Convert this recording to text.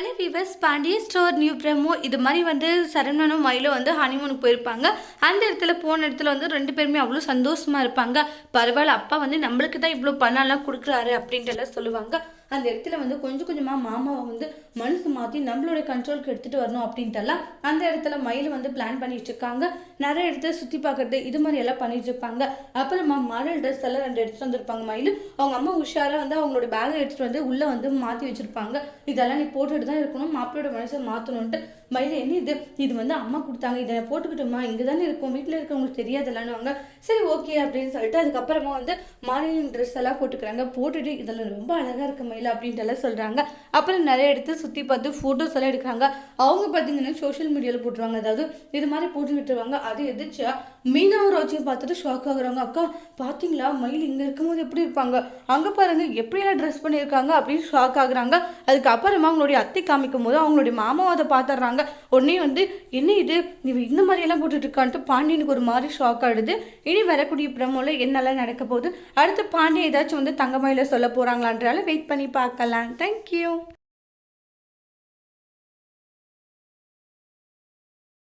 Hello விவஸ் Pandiya store new promo இது மாதிரி வந்து சரவணனும் மயிலும் வந்து ஹனிமூனுக்கு போயிருப்பாங்க. அந்த இடத்துல போன இடத்துல வந்து ரெண்டு பேருமே அவ்வளோ சந்தோஷமாக இருப்பாங்க. பரவாயில்ல அப்பா வந்து நம்மளுக்கு தான் இவ்வளோ பணம்லாம் கொடுக்குறாரு அப்படின்ட்டு எல்லாம் சொல்லுவாங்க. அந்த இடத்துல வந்து கொஞ்சம் கொஞ்சமாக மாமாவை வந்து மனசு மாற்றி நம்மளோட கண்ட்ரோலுக்கு எடுத்துகிட்டு வரணும் அப்படின்ட்டுலாம் அந்த இடத்துல மயில் வந்து பிளான் பண்ணிட்டு இருக்காங்க. நிறைய இடத்துல சுற்றி பார்க்குறது இது மாதிரி எல்லாம் பண்ணிட்டு இருப்பாங்க. அப்புறமா மாடல் ட்ரெஸ் எல்லாம் ரெண்டு எடுத்துட்டு வந்திருப்பாங்க மயில். அவங்க அம்மா உஷாராக வந்து அவங்களோட பேக்கை எடுத்துகிட்டு வந்து உள்ளே வந்து மாற்றி வச்சுருப்பாங்க. இதெல்லாம் நீ போட்டுட்டு தான் இருக்கணும். மாப்பிளோட மனசை மாற்றணுன்ட்டு மயில் என்ன இது? இது வந்து அம்மா கொடுத்தாங்க. இதை போட்டுக்கிட்டோமா? இங்கே தானே இருக்கும். வீட்டில் இருக்கவங்களுக்கு தெரியாதுல்லன்னுவாங்க. சரி ஓகே அப்படின்னு சொல்லிட்டு அதுக்கப்புறமா வந்து மாடலிங் ட்ரெஸ் எல்லாம் போட்டுக்கிறாங்க. போட்டுட்டு இதெல்லாம் ரொம்ப அழகாக இருக்கு மயில் அப்படின்ட்டு எல்லாம் சொல்கிறாங்க அப்புறம் நிறைய இடத்துல சுற்றி பார்த்து ஃபோட்டோஸ் எல்லாம் எடுக்கிறாங்க. அவங்க பார்த்தீங்கன்னா சோஷியல் மீடியாவில் போட்டுருவாங்க. அதாவது இது மாதிரி போட்டு விட்டுருவாங்க. அது எதிர்ச்சியா மீனாவும் ரோஜியும் பார்த்துட்டு ஷாக் ஆகுறாங்க. அக்கா பார்த்தீங்களா? மயில் இங்கே இருக்கும்போது எப்படி இருப்பாங்க? அங்கே பாருங்க எப்படியெல்லாம் ட்ரெஸ் பண்ணியிருக்காங்க? அப்படின்னு ஷாக் ஆகுறாங்க. அதுக்கப்புறமா அவங்களுடைய அத்தை காமிக்கும் போது அவங்களுடைய மாமாவும் அதை பார்த்துட்றாங்க. உடனே வந்து என்ன இது? இவ இந்த மாதிரியெல்லாம் போட்டுட்டு இருக்கான்ட்டு பாண்டியனுக்கு ஒரு மாதிரி ஷாக் ஆகிடுது இனி வரக்கூடிய பிரமோவில் என்னெல்லாம் நடக்க போகுது? அடுத்து பாண்டியன் ஏதாச்சும் வந்து தங்கமயில சொல்ல போகிறாங்களான்றால வெயிட் பண்ணி பார்க்கலாம். தேங்க்யூ